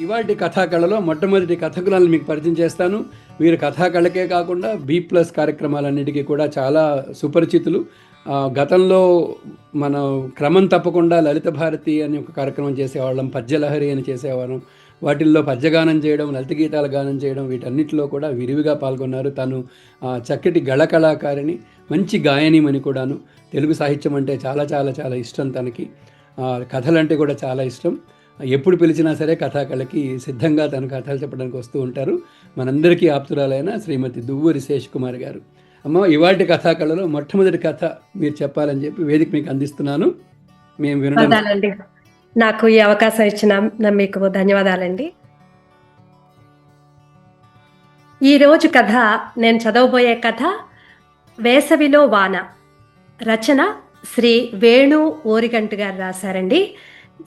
ఇవాటి కథాకళలో మొట్టమొదటి కథకులను మీకు పరిచయం చేస్తాను. వీరు కథాకళకే కాకుండా బి ప్లస్ కార్యక్రమాలన్నిటికీ కూడా చాలా సుపరిచితులు. గతంలో మన క్రమం తప్పకుండా లలిత భారతి అని ఒక కార్యక్రమం చేసేవాళ్ళం పద్యలహరి అని చేసేవాళ్ళం. వాటిల్లో పద్యగానం చేయడం లలిత గీతాల గానం చేయడం వీటన్నిటిలో కూడా విరివిగా పాల్గొన్నారు. తను చక్కటి గళ కళాకారిణి మంచి గాయనిమని కూడాను. తెలుగు సాహిత్యం అంటే చాలా చాలా చాలా ఇష్టం తనకి. కథలంటే కూడా చాలా ఇష్టం. ఎప్పుడు పిలిచినా సరే కథాకళకి సిద్ధంగా తన కథలు చెప్పడానికి వస్తూ ఉంటారు. మనందరికీ ఆప్తురాలైన శ్రీమతి దువ్వూరి శేష్ కుమార్ గారు. అమ్మ ఇవాటి కథాకళలో మొట్టమొదటి కథ మీరు చెప్పాలని చెప్పి వేదిక మీకు అందిస్తున్నాను. మేము వినడం నాకు ఈ అవకాశం ఇచ్చిన మీకు ధన్యవాదాలండి. ఈరోజు కథ నేను చదవబోయే కథ వేసవిలో వాన. రచన శ్రీ వేణు ఓరిగంటు గారు రాశారండి.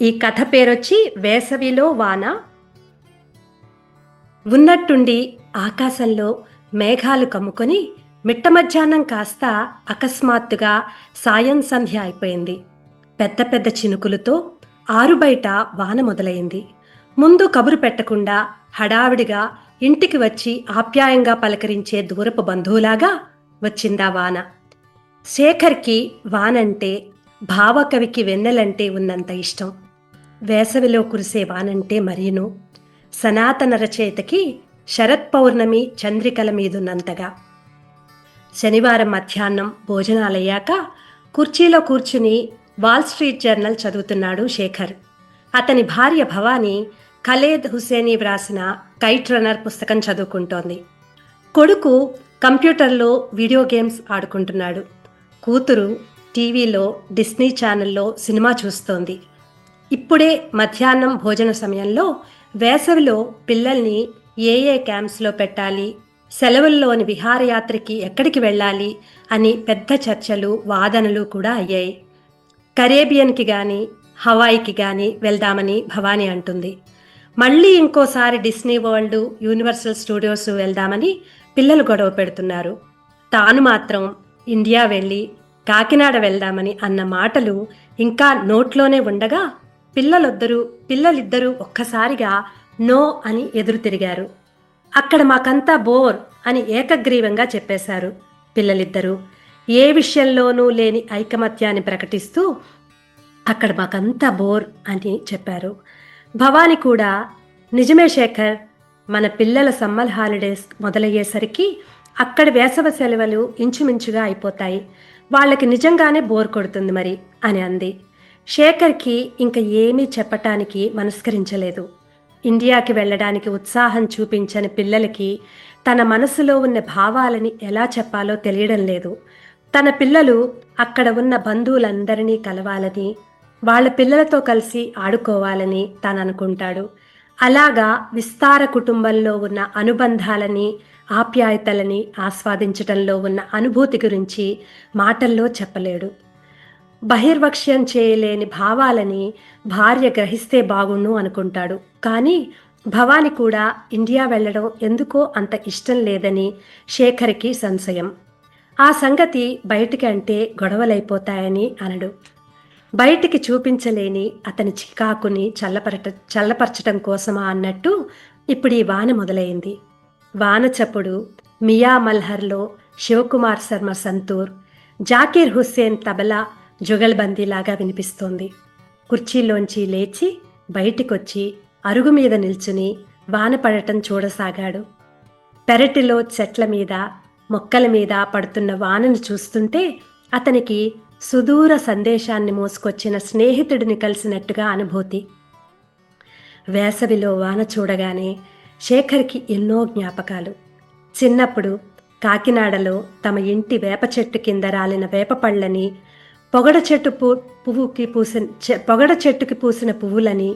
ఈ కథ పేరొచ్చి వేసవిలో వాన. ఉన్నట్టుండి ఆకాశంలో మేఘాలు కమ్ముకొని మిట్ట మధ్యాహ్నం కాస్త అకస్మాత్తుగా సాయం సంధ్య అయిపోయింది. పెద్ద పెద్ద చినుకులతో ఆరుబయట వాన మొదలైంది. ముందు కబురు పెట్టకుండా హడావిడిగా ఇంటికి వచ్చి ఆప్యాయంగా పలకరించే దూరపు బంధువులాగా వచ్చిందా వాన. శేఖర్కి వానంటే భావకవికి వెన్నెలంటే ఉన్నంత ఇష్టం. వేసవిలో కురిసే వానంటే మరీను. సనాతన రచయితకి శరత్ పౌర్ణమి చంద్రికల మీదున్నంతగా. శనివారం మధ్యాహ్నం భోజనాలయ్యాక కుర్చీలో కూర్చుని వాల్ స్ట్రీట్ జర్నల్ చదువుతున్నాడు శేఖర్. అతని భార్య భవానీ ఖలేద్ హుసేనీ వ్రాసిన కైట్ రన్నర్ పుస్తకం చదువుకుంటోంది. కొడుకు కంప్యూటర్లో వీడియో గేమ్స్ ఆడుకుంటున్నాడు. కూతురు టీవీలో డిస్నీ ఛానల్లో సినిమా చూస్తోంది. ఇప్పుడే మధ్యాహ్నం భోజన సమయంలో వేసవిలో పిల్లల్ని ఏ ఏ క్యాంప్స్లో పెట్టాలి సెలవుల్లోని విహారయాత్రకి ఎక్కడికి వెళ్ళాలి అని పెద్ద చర్చలు వాదనలు కూడా అయ్యాయి. కరేబియన్కి కానీ హవాయికి కానీ వెళ్దామని భవానీ అంటుంది. మళ్ళీ ఇంకోసారి డిస్నీ వరల్డ్ యూనివర్సల్ స్టూడియోస్ వెళ్దామని పిల్లలు గొడవ పెడుతున్నారు. తాను మాత్రం ఇండియా వెళ్ళి కాకినాడ వెళ్దామని అన్న మాటలు ఇంకా నోట్లోనే ఉండగా పిల్లలొద్దరూ పిల్లలిద్దరూ ఒక్కసారిగా నో అని ఎదురు తిరిగారు. అక్కడ మాకంతా బోర్ అని ఏకగ్రీవంగా చెప్పేశారు పిల్లలిద్దరూ. ఏ విషయంలోనూ లేని ఐకమత్యాన్ని ప్రకటిస్తూ అక్కడ మాకంతా బోర్ అని చెప్పారు. భవాని కూడా నిజమే శేఖర్ మన పిల్లల సమ్మర్ హాలిడేస్ మొదలయ్యేసరికి అక్కడ వేసవ సెలవులు ఇంచుమించుగా అయిపోతాయి. వాళ్ళకి నిజంగానే బోర్ కొడుతుంది మరి అని అంది. శేఖర్కి ఇంకా ఏమీ చెప్పటానికి మనస్కరించలేదు. ఇండియాకి వెళ్ళడానికి ఉత్సాహం చూపించని పిల్లలకి తన మనసులో ఉన్న భావాలని ఎలా చెప్పాలో తెలియడం లేదు. తన పిల్లలు అక్కడ ఉన్న బంధువులందరినీ కలవాలని వాళ్ళ పిల్లలతో కలిసి ఆడుకోవాలని తాను అనుకుంటాడు అలాగా విస్తార కుటుంబంలో ఉన్న అనుబంధాలని ఆప్యాయతలని ఆస్వాదించటంలో ఉన్న అనుభూతి గురించి మాటల్లో చెప్పలేడు. బహిర్వక్ష్యం చేయలేని భావాలని భార్య గ్రహిస్తే బాగుండు అనుకుంటాడు. కానీ భవాని కూడా ఇండియా వెళ్ళడం ఎందుకో అంత ఇష్టం లేదని శేఖర్కి సంశయం. ఆ సంగతి బయటికి అంటే గొడవలైపోతాయని అనడు. బయటికి చూపించలేని అతని చికాకుని చల్లపరట చల్లపరచటం కోసమా అన్నట్టు ఇప్పుడు ఈ వాన మొదలైంది. వాన చప్పుడు మియా మల్హర్లో శివకుమార్ శర్మ సంతూర్ జాకీర్ హుస్సేన్ తబలా జుగల్బందీలాగా వినిపిస్తోంది. కుర్చీలోంచి లేచి బయటికొచ్చి అరుగు మీద నిల్చుని వాన పడటం చూడసాగాడు. పెరటిలో చెట్ల మీద మొక్కల మీద పడుతున్న వానను చూస్తుంటే అతనికి సుదూర సందేశాన్ని మోసుకొచ్చిన స్నేహితుడిని కలిసినట్టుగా అనుభూతి. వేసవిలో వాన చూడగానే శేఖర్కి ఎన్నో జ్ఞాపకాలు. చిన్నప్పుడు కాకినాడలో తమ ఇంటి వేప చెట్టు కింద రాలిన వేప పళ్ళని పొగడ చెట్టు పూ పువ్వుకి పూసిన చె- పొగడ చెట్టుకి పూసిన పువ్వులని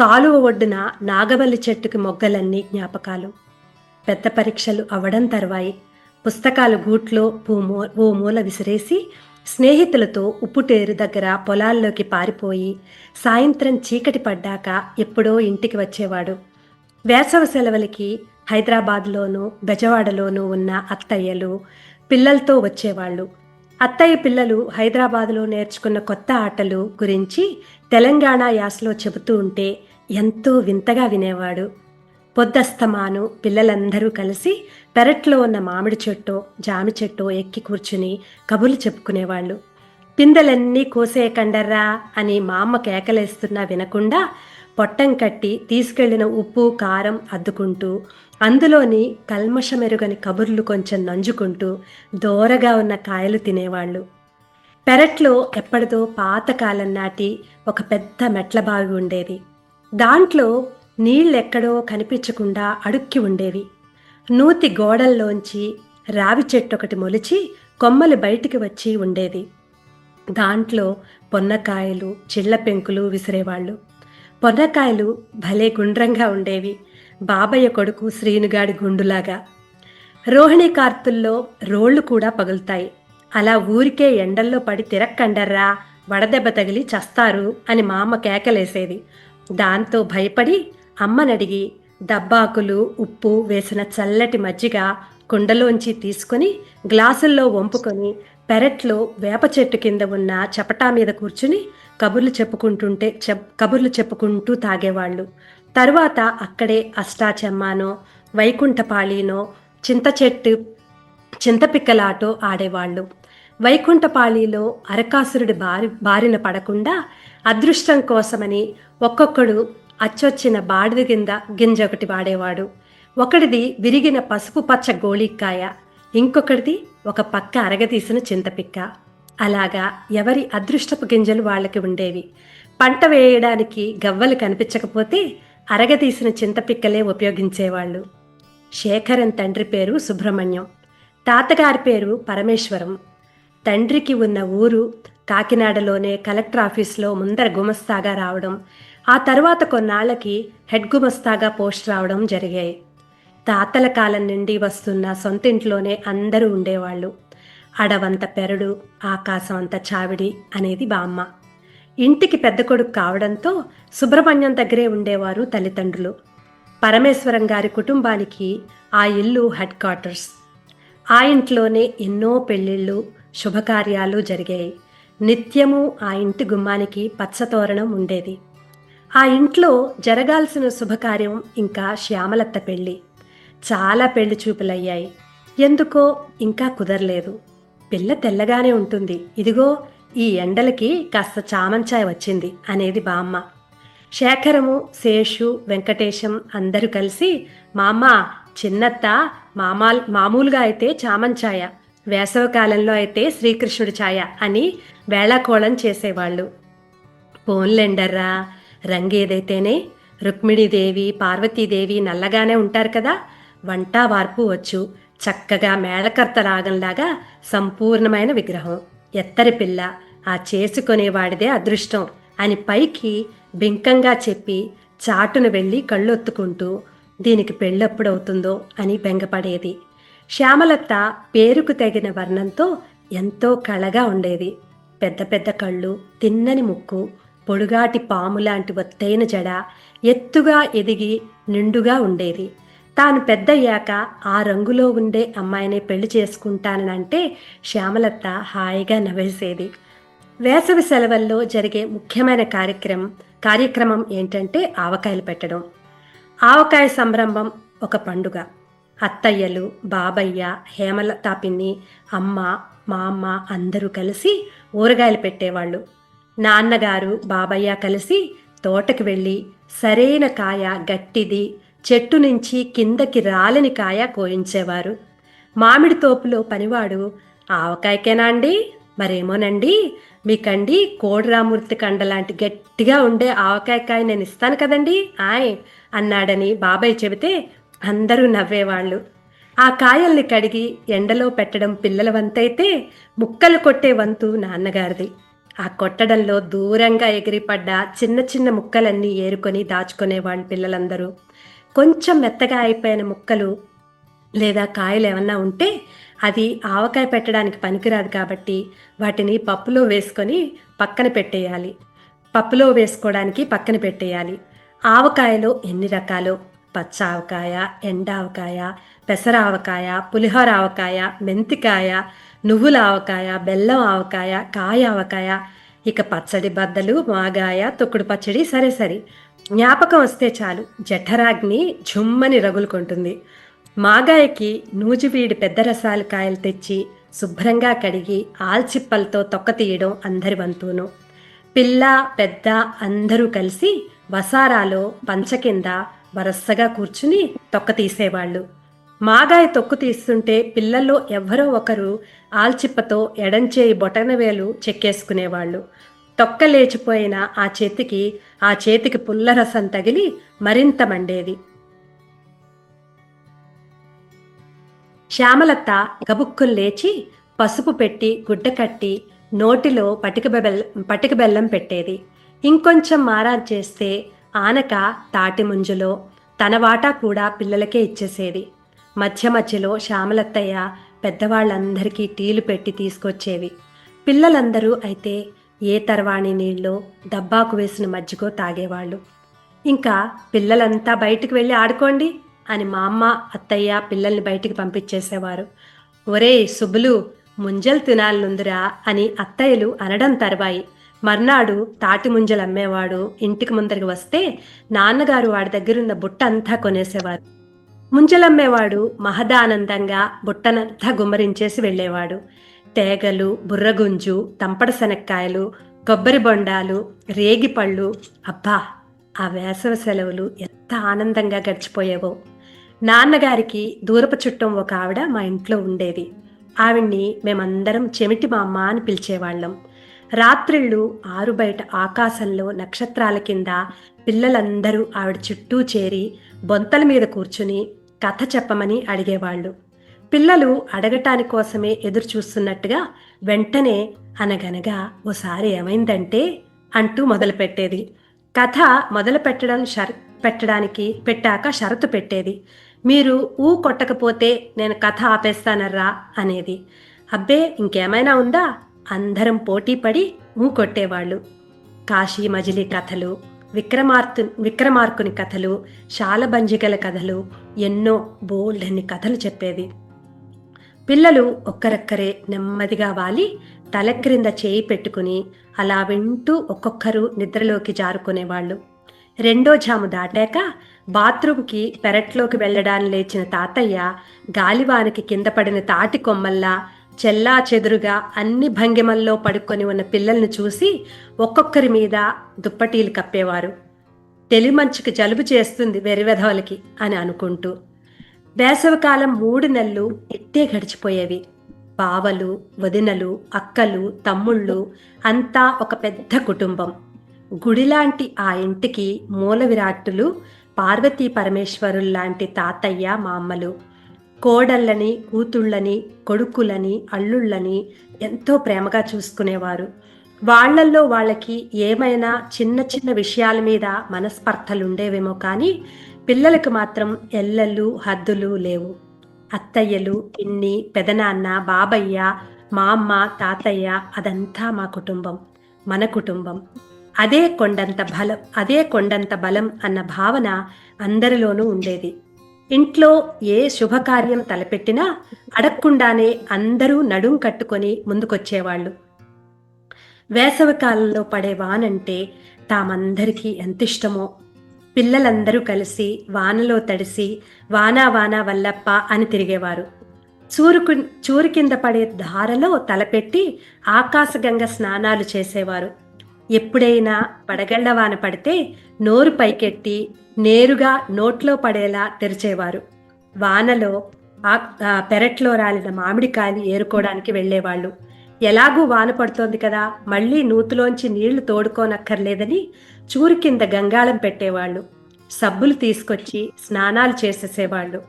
కాలువ ఒడ్డున నాగవల్లి చెట్టుకి మొగ్గలన్నీ జ్ఞాపకాలు. పెద్ద పరీక్షలు అవ్వడం తర్వాయి. పుస్తకాలు గూట్లో పూమూ ఓ మూల విసిరేసి స్నేహితులతో ఉప్పుటేరు దగ్గర పొలాల్లోకి పారిపోయి సాయంత్రం చీకటి పడ్డాక ఎప్పుడో ఇంటికి వచ్చేవాడు. వేసవ సెలవులకి హైదరాబాద్లోనూ బెజవాడలోనూ ఉన్న అత్తయ్యలు పిల్లలతో వచ్చేవాళ్ళు. అత్తయ్య పిల్లలు హైదరాబాద్లో నేర్చుకున్న కొత్త ఆటలు గురించి తెలంగాణ యాసలో చెబుతూ ఉంటే ఎంతో వింతగా వినేవాడు. పొద్దస్తమాను పిల్లలందరూ కలిసి పెరట్లో ఉన్న మామిడి చెట్టు జామి చెట్టు ఎక్కి కూర్చుని కబుర్లు చెప్పుకునేవాళ్ళు. పిందెలన్నీ కోసేయకండర్రా అని మా అమ్మ కేకలేస్తున్నా వినకుండా పొట్టం కట్టి తీసుకెళ్ళిన ఉప్పు కారం అద్దుకుంటూ అందులోని కల్మషమెరుగని కబుర్లు కొంచెం నంజుకుంటూ దోరగా ఉన్న కాయలు తినేవాళ్ళు. పెరట్లో ఎప్పటిదో పాతకాలం నాటి ఒక పెద్ద మెట్ల బావి ఉండేది. దాంట్లో నీళ్ళెక్కడో కనిపించకుండా అడుక్కి ఉండేవి. నూతి గోడల్లోంచి రావి చెట్టు ఒకటి మొలిచి కొమ్మలు బయటికి వచ్చి ఉండేది. దాంట్లో పొన్నకాయలు చిళ్ళ పెంకులు విసిరేవాళ్ళు. పొన్నకాయలు భలే గుండ్రంగా ఉండేవి. బాబయ్య కొడుకు శ్రీనుగాడి గుండులాగా. రోహిణి కార్తుల్లో రోళ్ళు కూడా పగులుతాయి. అలా ఊరికే ఎండల్లో పడి తిరక్కండర్రా వడదెబ్బ తగిలి చస్తారు అని మా అమ్మ కేకలేసేది. దాంతో భయపడి అమ్మనడిగి దబ్బాకులు ఉప్పు వేసిన చల్లటి మజ్జిగ కుండలోంచి తీసుకొని గ్లాసుల్లో వంపుకొని పెరట్లో వేప చెట్టు కింద ఉన్న చపటా మీద కూర్చుని కబుర్లు చెప్పుకుంటుంటే చెప్ కబుర్లు చెప్పుకుంటూ తాగేవాళ్ళు. తరువాత అక్కడే అష్టాచెమ్మానో వైకుంఠపాళీనో చింత చెట్టు చింతపిక్కలాటో ఆడేవాళ్ళు. వైకుంఠపాళీలో అరకాసురుడి బారి బారిన పడకుండా అదృష్టం కోసమని ఒక్కొక్కడు అచ్చొచ్చిన బాడిద కింద గింజ ఒకటి వాడేవాడు. ఒకటిది విరిగిన పసుపు పచ్చ గోళిక్కాయ ఇంకొకటిది ఒక పక్క అరగదీసిన చింతపిక్క. అలాగా ఎవరి అదృష్టపు గింజలు వాళ్ళకి ఉండేవి. పంట వేయడానికి గవ్వలు కనిపించకపోతే అరగదీసిన చింతపిక్కలే ఉపయోగించేవాళ్ళు. శేఖరన్ తండ్రి పేరు సుబ్రహ్మణ్యం. తాతగారి పేరు పరమేశ్వరం. తండ్రికి ఉన్న ఊరు కాకినాడలోనే కలెక్టర్ ఆఫీస్లో ముందర గుమస్తాగా రావడం ఆ తర్వాత కొన్నాళ్ళకి హెడ్ గుమస్తాగా పోస్ట్ రావడం జరిగాయి. తాతల కాలం నుండి వస్తున్న సొంతింట్లోనే అందరూ ఉండేవాళ్ళు. అడవంత పెరడు ఆకాశం అంత చావిడి అనేది బామ్మ. ఇంటికి పెద్ద కొడుకు కావడంతో సుబ్రహ్మణ్యం దగ్గరే ఉండేవారు తల్లిదండ్రులు. పరమేశ్వరం గారి కుటుంబానికి ఆ ఇల్లు హెడ్ క్వార్టర్స్. ఆ ఇంట్లోనే ఎన్నో పెళ్ళిళ్ళు శుభకార్యాలు జరిగాయి. నిత్యము ఆ ఇంటి గుమ్మానికి పచ్చతోరణం ఉండేది. ఆ ఇంట్లో జరగాల్సిన శుభకార్యం ఇంకా శ్యామలత్త పెళ్ళి. చాలా పెళ్ళి చూపులయ్యాయి. ఎందుకో ఇంకా కుదరలేదు. పిల్ల తెల్లగానే ఉంటుంది. ఇదిగో ఈ ఎండలకి కాస్త చామంచాయ వచ్చింది అనేది బామ్మ. శేఖరము శేషు వెంకటేశం అందరూ కలిసి మామ చిన్నత్త మామా మామూలుగా అయితే చామంచాయ వేసవకాలంలో అయితే శ్రీకృష్ణుడి ఛాయ అని వేళాకోళం చేసేవాళ్ళు. పోన్లెండర్రా రంగేదైతేనే రుక్మిణీదేవి పార్వతీదేవి నల్లగానే ఉంటారు కదా. వంట వార్పు వచ్చు. చక్కగా మేళకర్త రాగంలాగా సంపూర్ణమైన విగ్రహం. ఎత్తరి పిల్ల. ఆ చేసుకునేవాడిదే అదృష్టం అని పైకి బింకంగా చెప్పి చాటును వెళ్ళి కళ్ళొత్తుకుంటూ దీనికి పెళ్ళెప్పుడవుతుందో అని బెంగపడేది. శ్యామలత్త పేరుకు తగిన వర్ణంతో ఎంతో కళగా ఉండేది. పెద్ద పెద్ద కళ్ళు తిన్నని ముక్కు పొడుగాటి పాము లాంటి ఒత్తైన జడ ఎత్తుగా ఎదిగి నిండుగా ఉండేది. తాను పెద్దయ్యాక ఆ రంగులో ఉండే అమ్మాయినే పెళ్ళి చేసుకుంటానంటే శ్యామలత్త హాయిగా నవ్వేసేది. వేసవి సెలవుల్లో జరిగే ముఖ్యమైన కార్యక్రమం కార్యక్రమం ఏంటంటే ఆవకాయలు పెట్టడం. ఆవకాయ సంరంభం ఒక పండుగ. అత్తయ్యలు బాబయ్య హేమలత పిన్ని అమ్మ మా అమ్మ అందరూ కలిసి ఊరగాయలు పెట్టేవాళ్ళు. నాన్నగారు బాబయ్య కలిసి తోటకి వెళ్ళి సరైన కాయ గట్టిది చెట్టు నుంచి కిందకి రాలని కాయ కోయించేవారు. మామిడి తోపులో పనివాడు ఆవకాయకేనా అండి? మరేమోనండి? మీకండి కోడిరామూర్తి కండ లాంటి గట్టిగా ఉండే ఆవకాయ కాయ నేను ఇస్తాను కదండి? ఆయ్! అన్నాడని బాబాయ్ చెబితే అందరూ నవ్వేవాళ్ళు. ఆ కాయల్ని కడిగి ఎండలో పెట్టడం పిల్లల వంతైతే ముక్కలు కొట్టే వంతు నాన్నగారిది. ఆ కొట్టడంలో దూరంగా ఎగిరిపడ్డ చిన్న చిన్న ముక్కలన్నీ ఏరుకొని దాచుకునేవాళ్ళు పిల్లలందరూ. కొంచెం మెత్తగా అయిపోయిన ముక్కలు లేదా కాయలు ఏమన్నా ఉంటే అది ఆవకాయ పెట్టడానికి పనికిరాదు కాబట్టి వాటిని పప్పులో వేసుకొని పక్కన పెట్టేయాలి. పప్పులో వేసుకోవడానికి పక్కన పెట్టేయాలి. ఆవకాయలో ఎన్ని రకాలు? పచ్చ ఆవకాయ ఎండ ఆవకాయ పెసర ఆవకాయ పులిహోర ఆవకాయ మెంతికాయ నువ్వుల ఆవకాయ బెల్లం ఆవకాయ కాయ ఆవకాయ ఇక పచ్చడి బద్దలు మాగాయ తొక్కుడు పచ్చడి సరే సరే. జ్ఞాపకం వస్తే చాలు జఠరాగ్ని ఝుమ్మని రగులుకుంటుంది మాగాయకి నూజివీడి పెద్ద రసాలు కాయలు తెచ్చి శుభ్రంగా కడిగి ఆల్చిప్పలతో తొక్క తీయడం అందరి వంతును. పిల్ల పెద్ద అందరూ కలిసి వసారాలో పంచ కింద వరసగా కూర్చుని తొక్క తీసేవాళ్ళు. మాగాయ తొక్కు తీస్తుంటే పిల్లల్లో ఎవ్వరో ఒకరు ఆల్చిప్పతో ఎడంచేయి బొటనవేలు చెక్కేసుకునేవాళ్ళు. తొక్క లేచిపోయిన ఆ చేతికి ఆ చేతికి పుల్లరసం తగిలి మరింత మండేది. శ్యామలత్త గబుక్కులు లేచి పసుపు పెట్టి గుడ్డ కట్టి నోటిలో పటిక బెల్లం పటిక బెల్లం పెట్టేది. ఇంకొంచెం మారా చేస్తే ఆనక తాటి ముంజులో తన వాటా కూడా పిల్లలకే ఇచ్చేసేది. మధ్య మధ్యలో శ్యామలత్తయ్య పెద్దవాళ్ళందరికీ టీలు పెట్టి తీసుకొచ్చేవి. పిల్లలందరూ అయితే ఏ తర్వాణి నీళ్ళో డబ్బాకు వేసిన మజ్జిగో తాగేవాళ్ళు. ఇంకా పిల్లలంతా బయటికి వెళ్ళి ఆడుకోండి అని మా అమ్మ అత్తయ్య పిల్లల్ని బయటికి పంపించేసేవారు. ఒరేయ్ సుబ్బులు ముంజలు తినాలనుందిరా అని అత్తయ్యలు అనడం తర్వాయి. మర్నాడు తాటి ముంజలు అమ్మేవాడు. ఇంటికి ముందరికి వస్తే నాన్నగారు వాడి దగ్గరున్న బుట్ట అంతా కొనేసేవారు. ముంజలమ్మేవాడు మహదానందంగా బుట్టనంతా గుమ్మరించేసి వెళ్ళేవాడు. తేగలు బుర్రగుంజు తంపడ శనక్కాయలు కొబ్బరి బొండాలు రేగిపళ్ళు అబ్బా ఆ వేసవి సెలవులు ఎంత ఆనందంగా గడిచిపోయేవో. నాన్నగారికి దూరపు చుట్టం ఒక ఆవిడ మా ఇంట్లో ఉండేది. ఆవిడ్ని మేమందరం చెమిటి మా అమ్మ అని పిలిచేవాళ్ళం. రాత్రిళ్ళు ఆరు బయట ఆకాశంలో నక్షత్రాల కింద పిల్లలందరూ ఆవిడ చుట్టూ చేరి బొంతల మీద కూర్చుని కథ చెప్పమని అడిగేవాళ్ళు. పిల్లలు అడగటాని కోసమే ఎదురు చూస్తున్నట్టుగా వెంటనే అనగనగా ఓసారి ఏమైందంటే అంటూ మొదలుపెట్టేది. కథ మొదలు పెట్టడం షర్ పెట్టడానికి పెట్టాక షరతు పెట్టేది. మీరు ఊ కొట్టకపోతే నేను కథ ఆపేస్తానర్రా అనేది. అబ్బే ఇంకేమైనా ఉందా? అందరం పోటీ పడి ఊ కొట్టేవాళ్ళు. కాశీ మజిలీ కథలు విక్రమార్తు విక్రమార్కుని కథలు శాలబంజికల కథలు ఎన్నో బోల్డన్ని కథలు చెప్పేది పిల్లలు ఒక్కరొక్కరే నెమ్మదిగా వాలి తల క్రింద చేయి పెట్టుకుని అలా వింటూ ఒక్కొక్కరు నిద్రలోకి జారుకునేవాళ్ళు. రెండో జాము దాటాక బాత్రూంకి పెరట్లోకి వెళ్ళడానికి లేచిన తాతయ్య గాలివానికి కింద పడిన తాటి కొమ్మల్లా చెల్లా చెదురుగా అన్ని భంగిమల్లో పడుకొని ఉన్న పిల్లల్ని చూసి ఒక్కొక్కరి మీద దుప్పటీలు కప్పేవారు. తెలిమంచుకి జలుబు చేస్తుంది వెరివెధవలకి అని అనుకుంటూ. వేసవికాలం మూడు నెలలు ఎట్టే గడిచిపోయేవి. బావలు వదినలు అక్కలు తమ్ముళ్ళు అంతా ఒక పెద్ద కుటుంబం. గుడిలాంటి ఆ ఇంటికి మూల విరాట్టులు పార్వతీ పరమేశ్వరుల్లాంటి తాతయ్య మామ్మలు కోడళ్ళని కూతుళ్ళని కొడుకులని అల్లుళ్ళని ఎంతో ప్రేమగా చూసుకునేవారు. వాళ్ళల్లో వాళ్ళకి ఏమైనా చిన్న చిన్న విషయాల మీద మనస్పర్ధలుండేవేమో కానీ పిల్లలకు మాత్రం ఎల్లలు హద్దులు లేవు. అత్తయ్యలు పిన్ని పెదనాన్న బాబయ్య మా అమ్మ తాతయ్య అదంతా మా కుటుంబం మన కుటుంబం. అదే కొండంత బలం అదే కొండంత బలం అన్న భావన అందరిలోనూ ఉండేది. ఇంట్లో ఏ శుభకార్యం తలపెట్టినా అడగకుండానే అందరూ నడుం కట్టుకొని ముందుకొచ్చేవాళ్ళు. వేసవికాలంలో పడే వానంటే తామందరికీ ఎంత ఇష్టమో పిల్లలందరూ కలిసి వానలో తడిసి వానా వానా వల్లప్ప అని తిరిగేవారు. చూరుకు చూరు కింద పడే ధారలో తలపెట్టి ఆకాశగంగ స్నానాలు చేసేవారు. ఎప్పుడైనా పడగళ్ళ వాన పడితే నోరు పైకెట్టి నేరుగా నోట్లో పడేలా తెరిచేవారు. వానలో ఆ ఆ పెరట్లో రాలిన మామిడికాయలు ఏరుకోవడానికి వెళ్ళేవాళ్ళు. ఎలాగూ వాన పడుతోంది కదా మళ్ళీ నూతులోంచి నీళ్ళు తోడుకోనక్కర్లేదని చూరు కింద గంగాళం పెట్టేవాళ్ళు. సబ్బులు తీసుకొచ్చి స్నానాలు చేసేసేవాళ్ళు.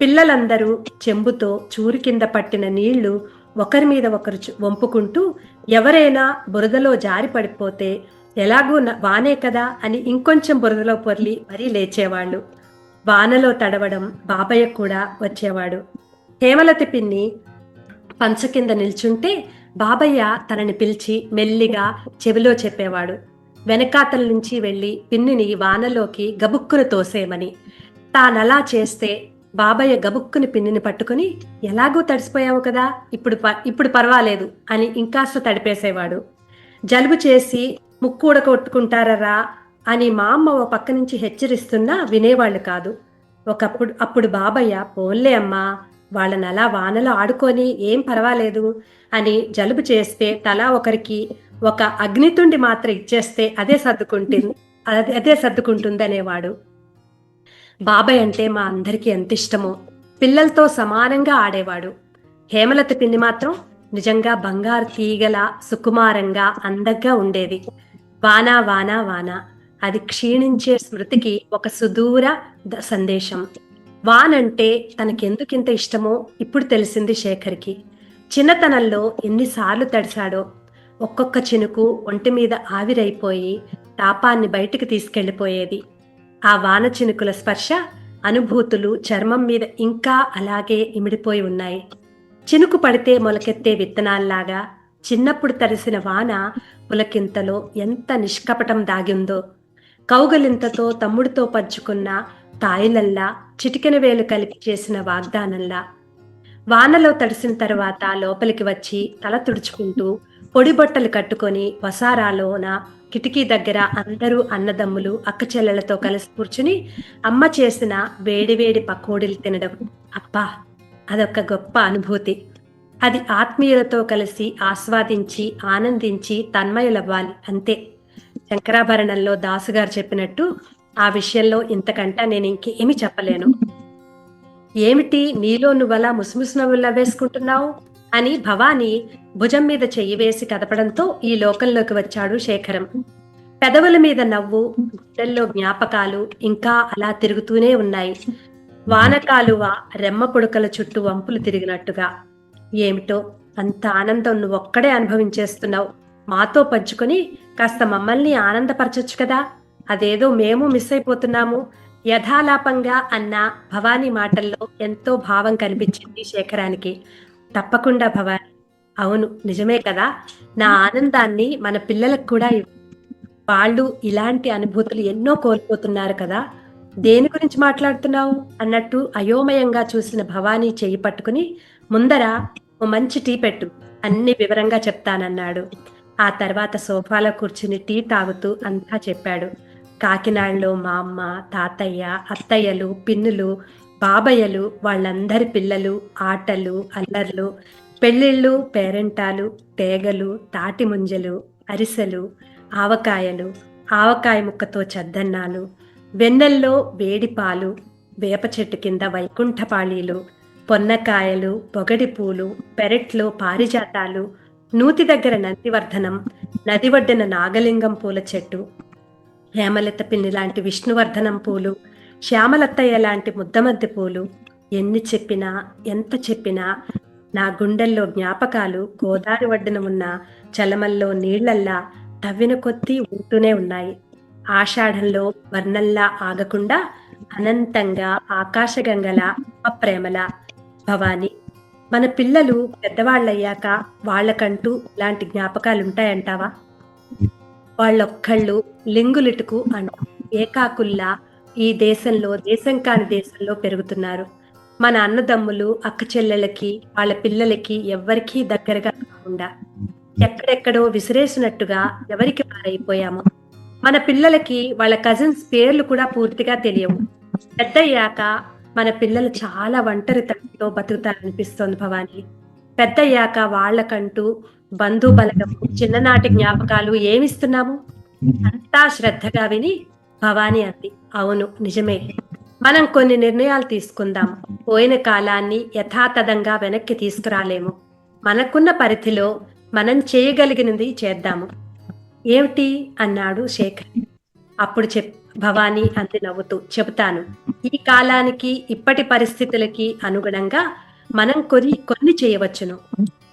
పిల్లలందరూ చెంబుతో చూరు కింద పట్టిన నీళ్ళు ఒకరి మీద ఒకరు వంపుకుంటూ ఎవరైనా బురదలో జారి పడిపోతే ఎలాగూ వానే కదా అని ఇంకొంచెం బురదలో పొర్లి మరీ లేచేవాళ్ళు. వానలో తడవడం బాబయ్య కూడా వచ్చేవాడు. హేమలతి పిన్ని పంచ కింద నిల్చుంటే బాబయ్య తనని పిలిచి మెల్లిగా చెవిలో చెప్పేవాడు. వెనకాతల నుంచి వెళ్ళి పిన్నిని వానలోకి గబుక్కును తోసేయమని. తానలా చేస్తే బాబయ్య గబుక్కుని పిన్నిని పట్టుకుని ఎలాగో తడిసిపోయావు కదా ఇప్పుడు ప- ఇప్పుడు పర్వాలేదు అని ఇంకాస్త తడిపేసేవాడు. జలుబు చేసి ముక్కూడ కొట్టుకుంటారా అని మా అమ్మ ఓ పక్క నుంచి హెచ్చరిస్తున్నా వినేవాళ్ళు కాదు. ఒకప్పుడు అప్పుడు బాబయ్య పోన్లే అమ్మా వాళ్ళని అలా వానలో ఆడుకొని ఏం పర్వాలేదు అని జలుబు చేస్తే తలా ఒకరికి ఒక అగ్నితుండి మాత్ర ఇచ్చేస్తే అదే సర్దుకుంటుంది అదే సర్దుకుంటుంది అనేవాడు బాబాయ్ అంటే మా అందరికీ ఎంత ఇష్టమో. పిల్లలతో సమానంగా ఆడేవాడు. హేమలత పిన్ని మాత్రం నిజంగా బంగారు తీగల సుకుమారంగా అందంగా ఉండేది. వానా వానా వానా. అది క్షీణించే స్మృతికి ఒక సుదూర ద- సందేశం. వానంటే తనకెందుకింత ఇష్టమో ఇప్పుడు తెలిసింది శేఖర్కి. చిన్నతనంలో ఎన్నిసార్లు తడిశాడో. ఒక్కొక్క చినుకు ఒంటి మీద ఆవిరైపోయి తాపాన్ని బయటకు తీసుకెళ్ళిపోయేది ఆ వాన చినుకుల స్పర్శ అనుభూతులు చర్మం మీద ఇంకా అలాగే ఇమిడిపోయి ఉన్నాయి. చినుకు పడితే మొలకెత్తే విత్తనాల్లాగా చిన్నప్పుడు తరిసిన వాన పులకింతలో ఎంత నిష్కపటం దాగిందో. కౌగలింతతో తమ్ముడితో పంచుకున్న తాయిలల్లా చిటికెన వేలు కలిపి చేసిన వాగ్దానంలా. వానలో తడిసిన తర్వాత లోపలికి వచ్చి తల తుడుచుకుంటూ పొడి బట్టలు కట్టుకొని వసారాలోన కిటికీ దగ్గర అందరూ అన్నదమ్ములు అక్కచెల్లెలతో కలిసి కూర్చుని అమ్మ చేసిన వేడివేడి పకోడీలు తినడం. అబ్బా అదొక గొప్ప అనుభూతి. అది ఆత్మీయులతో కలిసి ఆస్వాదించి ఆనందించి తన్మయులవ్వాలి అంతే. శంకరాభరణంలో దాసుగారు చెప్పినట్టు ఆ విషయంలో ఇంతకంటా నేను ఇంకేమీ చెప్పలేను. ఏమిటి నీలో నువ్వలా ముసుముసు నవ్వుల్లా వేసుకుంటున్నావు? అని భవాని భుజం మీద చెయ్యి వేసి కదపడంతో ఈ లోకంలోకి వచ్చాడు శేఖరం. పెదవుల మీద నవ్వు గుండెల్లో జ్ఞాపకాలు ఇంకా అలా తిరుగుతూనే ఉన్నాయి. వానకాలువ రెమ్మ పుడకల చుట్టూ వంపులు తిరిగినట్టుగా. ఏమిటో అంత ఆనందం నువ్వు ఒక్కడే అనుభవించేస్తున్నావు. మాతో పంచుకొని కాస్త మమ్మల్ని ఆనందపరచొచ్చు కదా. అదేదో మేము మిస్ అయిపోతున్నాము. యథాలాపంగా అన్న భవానీ మాటల్లో ఎంతో భావం కనిపించింది శేఖరానికి. తప్పకుండా భవానీ. అవును నిజమే కదా. నా ఆనందాన్ని మన పిల్లలకు కూడా వాళ్ళు ఇలాంటి అనుభూతులు ఎన్నో కోల్పోతున్నారు కదా. దేని గురించి మాట్లాడుతున్నావు? అన్నట్టు అయోమయంగా చూసిన భవానీ చేయి పట్టుకుని ముందర ఓ మంచి టీ పెట్టు అన్ని వివరంగా చెప్తానన్నాడు. ఆ తర్వాత సోఫాలో కూర్చుని టీ తాగుతూ అంతా చెప్పాడు. కాకినాడలో మా అమ్మ తాతయ్య అత్తయ్యలు పిన్నులు బాబయ్యలు వాళ్ళందరి పిల్లలు ఆటలు అల్లర్లు పెళ్ళిళ్ళు పేరెంటాలు తేగలు తాటి ముంజలు అరిసెలు ఆవకాయలు ఆవకాయ ముక్కతో చద్దన్నాలు వెన్నెల్లో వేడిపాలు వేప చెట్టు కింద వైకుంఠపాళీలు పొన్నకాయలు పొగడి పూలు పెరట్లో పారిజాతాలు నూతి దగ్గర నందివర్ధనం నది ఒడ్డిన నాగలింగం పూల చెట్టు హేమలత పిన్ని లాంటి విష్ణువర్ధనం పూలు శ్యామలత్తయ్య లాంటి ముద్దమద్దె పూలు ఎన్ని చెప్పినా ఎంత చెప్పినా నా గుండెల్లో జ్ఞాపకాలు గోదావరి ఒడ్డున ఉన్న చలమల్లో నీళ్ళల్లా తవ్విన కొద్దీ ఉంటూనే ఉన్నాయి. ఆషాఢంలో వర్ణల్లా ఆగకుండా అనంతంగా ఆకాశగంగల ప్రేమల భవాని మన పిల్లలు పెద్దవాళ్ళయ్యాక వాళ్ళకంటూ ఇలాంటి జ్ఞాపకాలు ఉంటాయంటావా వాళ్ళొక్కళ్ళు లింగులిటుకు అంట ఏకాకుల్లా ఈ దేశంలో దేశం కాని దేశంలో పెరుగుతున్నారు. మన అన్నదమ్ములు అక్క చెల్లెలకి వాళ్ళ పిల్లలకి ఎవ్వరికీ దగ్గరగా కాకుండా ఎక్కడెక్కడో విసిరేసినట్టుగా ఎవరికి పారైపోయాము మన పిల్లలకి వాళ్ళ కజిన్స్ పేర్లు కూడా పూర్తిగా తెలియవు. పెద్దయ్యాక మన పిల్లలు చాలా ఒంటరితనంతో బతుకుతారనిపిస్తోంది భవాని. పెద్దయ్యాక వాళ్ళకంటూ బంధు బలగం చిన్ననాటి జ్ఞాపకాలు ఏమిస్తున్నాము? అంతా శ్రద్ధగా విని భవాని అంది. అవును నిజమే. మనం కొన్ని నిర్ణయాలు తీసుకుందాం. పోయిన కాలాన్ని యథాతథంగా వెనక్కి తీసుకురాలేము. మనకున్న పరిధిలో మనం చేయగలిగినది చేద్దాము. ఏమిటి? అన్నాడు శేఖర్. అప్పుడు చెప్ భవానీ అంది నవ్వుతూ చెబుతాను. ఈ కాలానికి ఇప్పటి పరిస్థితులకి అనుగుణంగా మనం కొన్ని కొన్ని చేయవచ్చును.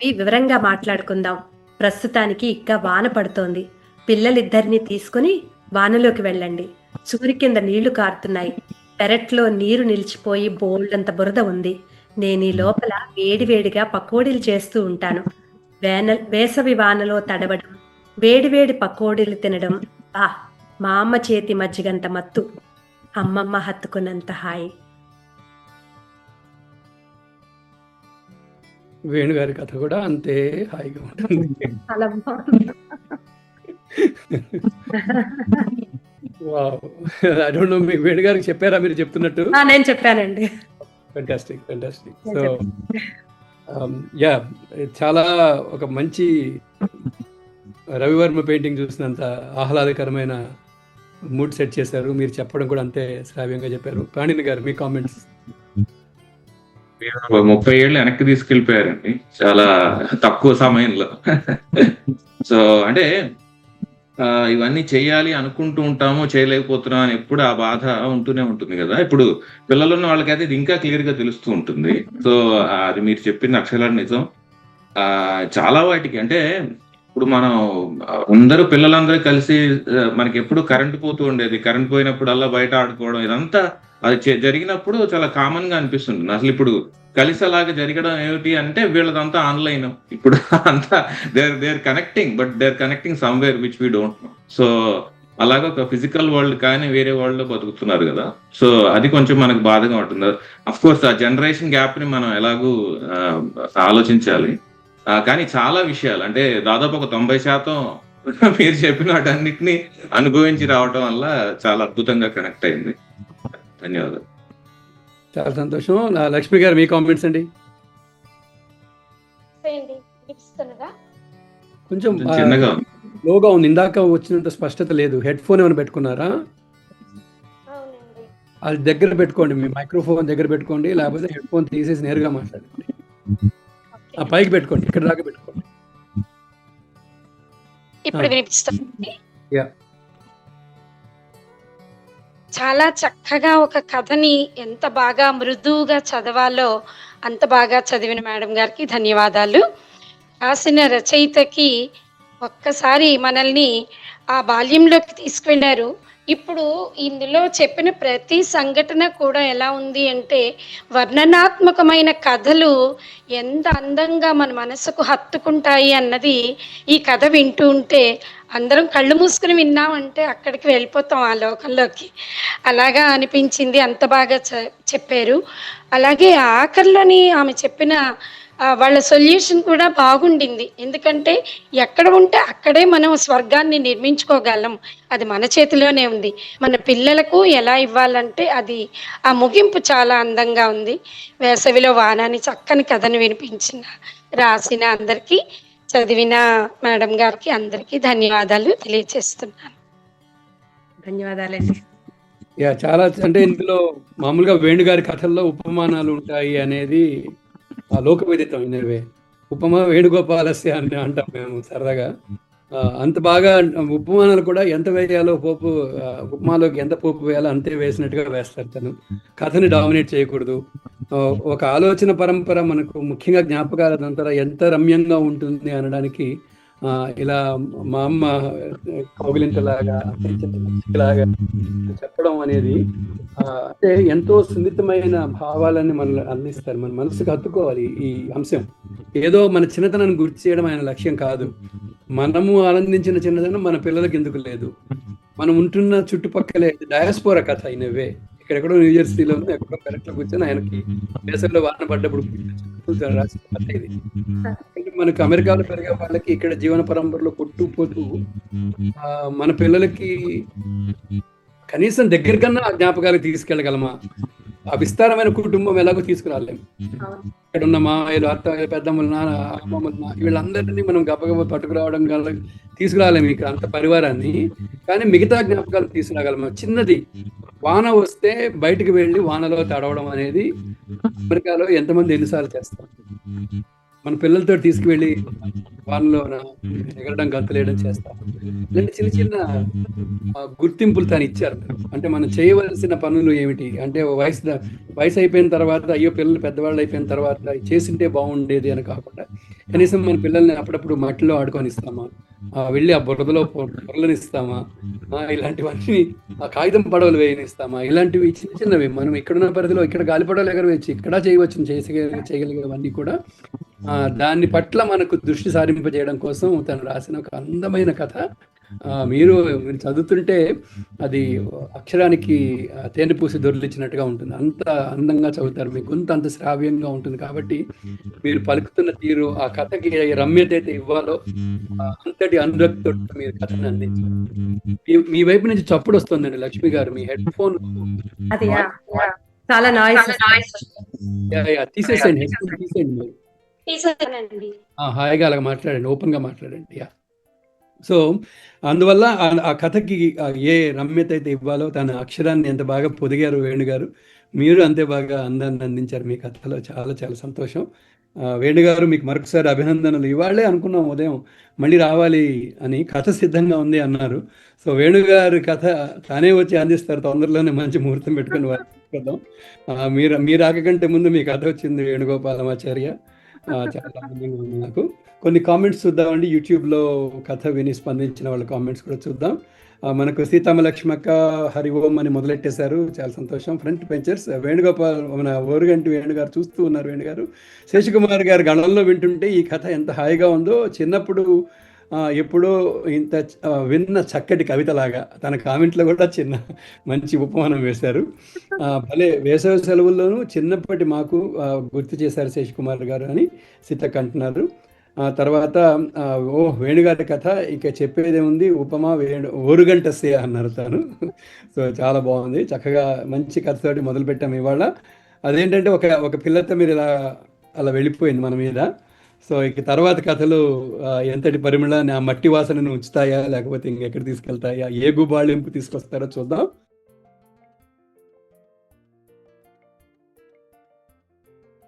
ఇవి వివరంగా మాట్లాడుకుందాం. ప్రస్తుతానికి ఇంకా వాన పడుతోంది. పిల్లలిద్దరిని తీసుకుని వానలోకి వెళ్ళండి. సూరి కింద నీళ్ళు కారుతున్నాయి. పెరట్లో నీరు నిలిచిపోయి బోల్డంత బురద ఉంది. నేను ఈ లోపల వేడివేడిగా పకోడీలు చేస్తూ ఉంటాను. వేన వేసవి వానలో తడవడం వేడివేడి పకోడీలు తినడం. ఆ మా అమ్మ చేతి మజ్జిగంత మత్తు. అమ్మమ్మ హత్తుకున్నంత హాయి. వేణుగారి కథ కూడా అంతే హాయిగా ఉంటుంది. ఐ డోంట్ నో మీకు వేణు గారికి చెప్పారా మీరు చెప్తున్నట్టు? ఆ, నేను చెప్పానండి. ఫెంటాస్టిక్ ఫెంటాస్టిక్ సో యా చాలా ఒక మంచి రవివర్మ పెయింటింగ్ చూసినంత ఆహ్లాదకరమైన మూడ్ సెట్ చేశారు. మీరు చెప్పడం కూడా అంతే శ్రావ్యంగా చెప్పారు. పాణిని గారు మీ కామెంట్స్ మీరు ముప్పై ఏళ్ళు వెనక్కి తీసుకెళ్ళిపోయారండి చాలా తక్కువ సమయంలో. సో అంటే ఇవన్నీ చేయాలి అనుకుంటూ ఉంటాము చేయలేకపోతున్నాం అని ఎప్పుడు ఆ బాధ ఉంటూనే ఉంటుంది కదా. ఇప్పుడు పిల్లలు ఉన్న వాళ్ళకైతే ఇది ఇంకా క్లియర్గా తెలుస్తూ ఉంటుంది. సో అది మీరు చెప్పిన అక్షరాలు నిజం. ఆ చాలా వాటికి అంటే ఇప్పుడు మనం అందరూ పిల్లలందరూ కలిసి మనకి ఎప్పుడు కరెంట్ పోతూ ఉండేది. కరెంట్ పోయినప్పుడు అలా బయట ఆడుకోవడం ఇదంతా అది జరిగినప్పుడు చాలా కామన్గా అనిపిస్తుంది అసలు ఇప్పుడు కలిసి అలాగా జరగడం ఏమిటి అంటే వీళ్ళదంతా ఆన్లైన్. ఇప్పుడు అంతా there there connecting but there connecting somewhere which we don't know so అలాగా ఒక ఫిజికల్ వరల్డ్ కానీ వేరే వరల్డ్లో బతుకుతున్నారు కదా. సో అది కొంచెం మనకు బాధగా ఉంటుంది. అఫ్ కోర్స్ ఆ జనరేషన్ గ్యాప్ని మనం ఎలాగూ ఆలోచించాలి. కానీ చాలా విషయాలు. అంటే దాదాపు ఒక తొంభై శాతం మీరు చెప్పిన వాటన్నిటిని అనుభవించి రావడం వల్ల చాలా అద్భుతంగా కనెక్ట్ అయింది. ధన్యవాదాలు. చాలా సంతోషం. నా లక్ష్మి గారు మీ కామెంట్స్ అండి. కొంచెం కొంచెం చిన్నగా లోగా ఉంది. ఇందాక వచ్చినంత స్పష్టత లేదు. హెడ్ ఫోన్ ఏమైనా పెట్టుకున్నారా? అది దగ్గర పెట్టుకోండి. మీ మైక్రోఫోన్ దగ్గర పెట్టుకోండి. లేకపోతే హెడ్ ఫోన్ తీసేసి నేరుగా మాట్లాడండి. ఆ పైకి పెట్టుకోండి ఇక్కడ దాకా పెట్టుకోండి ఇప్పుడు. వినిపిస్తుంది. చాలా చక్కగా ఒక కథని ఎంత బాగా మృదువుగా చదవాలో అంత బాగా చదివిన మేడం గారికి ధన్యవాదాలు రాసిన రచయితకి ఒక్కసారి మనల్ని ఆ బాల్యంలోకి తీసుకువెళ్ళారు ఇప్పుడు ఇందులో చెప్పిన ప్రతి సంఘటన కూడా ఎలా ఉంది అంటే వర్ణనాత్మకమైన కథలు ఎంత అందంగా మన మనసుకు హత్తుకుంటాయి అన్నది ఈ కథ వింటూ ఉంటే అందరం కళ్ళు మూసుకుని విన్నామంటే అక్కడికి వెళ్ళిపోతాం ఆ లోకంలోకి. అలాగా అనిపించింది అంత బాగా చె- చెప్పారు. అలాగే ఆఖరిలోని ఆమె చెప్పిన వాళ్ళ సొల్యూషన్ కూడా బాగుండింది. ఎందుకంటే ఎక్కడ ఉంటే అక్కడే మనం స్వర్గాన్ని నిర్మించుకోగలం. అది మన చేతిలోనే ఉంది. మన పిల్లలకు ఎలా ఇవ్వాలంటే అది ఆ ముగింపు చాలా అందంగా ఉంది. వేసవిలో వానాని చక్కని కథను వినిపించిన రాసిన అందరికీ చదివిన మేడం గారికి అందరికీ ధన్యవాదాలు తెలియజేస్తున్నాను ధన్యవాదాలండి. యా చాలా అంటే ఇందులో మామూలుగా వేణుగారి కథల్లో ఉపమానాలు ఉంటాయి అనేది ఆ లోక విదితం ఇనవే ఉపమా వేణుగోపాలస్య అని అంటాం మేము సరదాగా. ఆ, అంత బాగా ఉపమానాలు కూడా ఎంత వేయాలో పోపు ఉపమాలోకి ఎంత పోపు వేయాలో అంతే వేసినట్టుగా వేస్తారు తను. కథని డామినేట్ చేయకూడదు. ఒక ఆలోచన పరంపర మనకు ముఖ్యంగా జ్ఞాపకాల దంతర ఎంత రమ్యంగా ఉంటుంది అనడానికి ఇలా మా అమ్మ కౌగిలింతలాగా లాగా చెప్పడం అనేది ఆ, అంటే ఎంతో సున్నితమైన భావాలని మనల్ని అందిస్తారు. మన మనసుకు హత్తుకోవాలి ఈ అంశం. ఏదో మన చిన్నతనాన్ని గుర్తు చేయడం ఆయన లక్ష్యం కాదు. మనము ఆనందించిన చిన్నతనం మన పిల్లలకి ఎందుకు లేదు? మనం ఉంటున్న చుట్టుపక్కలే డయాస్పోరా కథ అయినవే. ఇక్కడెక్కడో న్యూజెర్సీలో ఎక్కడో కరెక్ట్ కూర్చొని ఆయనకి దేశంలో వాన పడ్డప్పుడు రాసిన కథ ఇది. మనకు అమెరికాలో పెరిగే వాళ్ళకి ఇక్కడ జీవన పరంపరలో కొట్టుపోతూ ఆ, మన పిల్లలకి కనీసం దగ్గర కన్నా ఆ జ్ఞాపకాలకు తీసుకెళ్ళగలమా? ఆ విస్తారమైన కుటుంబం ఎలాగో తీసుకురాలేము ఇక్కడ ఉన్న మామయ్యలు అత్తయ్యలు పెద్దమ్మలు నాన్న అమ్మమ్మలు వీళ్ళందరినీ మనం గబగబ పట్టుకురావడం గల తీసుకురాలేము ఇక్కడ అంత పరివారాన్ని. కానీ మిగతా జ్ఞాపకాలు తీసుకురాగలము? చిన్నది వాన వస్తే బయటకు వెళ్ళి వానలో తడవడం అనేది అమెరికాలో ఎంతమంది ఎన్నిసార్లు చేస్తారు? మన పిల్లలతో తీసుకువెళ్ళి వానలో ఎగరడం గంతులేయడం చేస్తాం. ఇలాంటి చిన్న చిన్న గుర్తింపులు తాను ఇచ్చారు. అంటే మనం చేయవలసిన పనులు ఏమిటి? అంటే వయసు వయసు అయిపోయిన తర్వాత అయ్యో పిల్లలు పెద్దవాళ్ళు అయిపోయిన తర్వాత చేసింటే బాగుండేది అని కాకుండా కనీసం మన పిల్లల్ని అప్పుడప్పుడు మట్టిలో ఆడుకొని ఇస్తామా? వెళ్ళి ఆ బురదలో పొరలనిస్తామా? ఇలాంటివన్నీ ఆ కాగితం పడవలు వేయనిస్తామా? ఇలాంటివి చిన్న చిన్నవి. మనం ఇక్కడున్న పరిధిలో ఇక్కడ గాలిపడవలు ఎగరవేయచ్చు. ఇక్కడ చేయవచ్చు చేసగ చేయగలిగేవన్నీ కూడా. దాన్ని దాని పట్ల మనకు దృష్టి సారింపజేయడం కోసం తను రాసిన ఒక అందమైన కథ. మీరు మీరు చదువుతుంటే అది అక్షరానికి తేనె పూసి దొరిలిచ్చినట్టుగా ఉంటుంది. అంత అందంగా చదువుతారు. మీ గొంతు అంత శ్రావ్యంగా ఉంటుంది. కాబట్టి మీరు పలుకుతున్న తీరు ఆ కథకి రమ్యత అయితే ఇవ్వాలో అంతటి అనురక్తితో మీరు కథను అందించారు. మీ- మీ వైపు నుంచి చప్పుడు వస్తుందండి లక్ష్మి గారు. మీ హెడ్ ఫోన్ అది ఆ, చాలా నాయిస్ తీసేసేయండి. headphone తీసేయండి హాయిగా అలాగ మాట్లాడండి. ఓపెన్గా మాట్లాడండి. యా. సో అందువల్ల ఆ- కథకి ఏ రమ్యత అయితే ఇవ్వాలో తన అక్షరాన్ని ఎంత బాగా పొదిగారు వేణుగారు మీరు అంతే బాగా అందాన్ని అందించారు మీ కథలో. చాలా చాలా సంతోషం. వేణుగారు మీకు మరొకసారి అభినందనలు. ఇవాళే అనుకున్నాం ఉదయం మళ్ళీ రావాలి అని కథ సిద్ధంగా ఉంది అన్నారు. సో వేణుగారి కథ తానే వచ్చి అందిస్తారు. తొందరలోనే మంచి ముహూర్తం పెట్టుకుని ఆ, మీరు మీరు రాకంటే ముందు మీ కథ వచ్చింది వేణుగోపాలమాచార్య. చాలా ఆనందంగా ఉంది నాకు. కొన్ని కామెంట్స్ చూద్దామండి. యూట్యూబ్లో కథ విని స్పందించిన వాళ్ళ కామెంట్స్ కూడా చూద్దాం. మనకు సీతమ్మ లక్ష్మక్క హరి ఓం అని మొదలెట్టేశారు. చాలా సంతోషం. ఫ్రంట్ బెంచర్స్ వేణుగోపాల్ మన ఓరుగంటి వేణుగారు చూస్తూ ఉన్నారు వేణుగారు. శేషకుమార్ గారు గణంలో వింటుంటే ఈ కథ ఎంత హాయిగా ఉందో చిన్నప్పుడు ఎప్పుడో ఇంత విన్న చక్కటి కవితలాగా తన కామెంట్లో కూడా చిన్న మంచి ఉపమానం వేశారు. భలే వేసవి సెలవుల్లోనూ చిన్నప్పటి మాకు గుర్తు చేశారు శేషకుమార్ గారు అని సీతక్ అంటున్నారు. తర్వాత ఓ వేణుగారి కథ ఇక చెప్పేదే ఉంది ఉపమా వేణు ఓరుగంట సే అన్నారు తాను. సో చాలా బాగుంది. చక్కగా మంచి కథతోటి మొదలు పెట్టాము ఇవాళ. అదేంటంటే ఒక ఒక పిల్లతో మీరు ఇలా అలా వెళ్ళిపోయింది మన మీద. సో ఇక తర్వాత కథలు ఎంతటి పరిమళాన్ని ఆ మట్టి వాసనను ఉంచుతాయా లేకపోతే ఇంకెక్కడ తీసుకెళ్తాయా ఏ గుబాళింపు తీసుకొస్తారో చూద్దాం.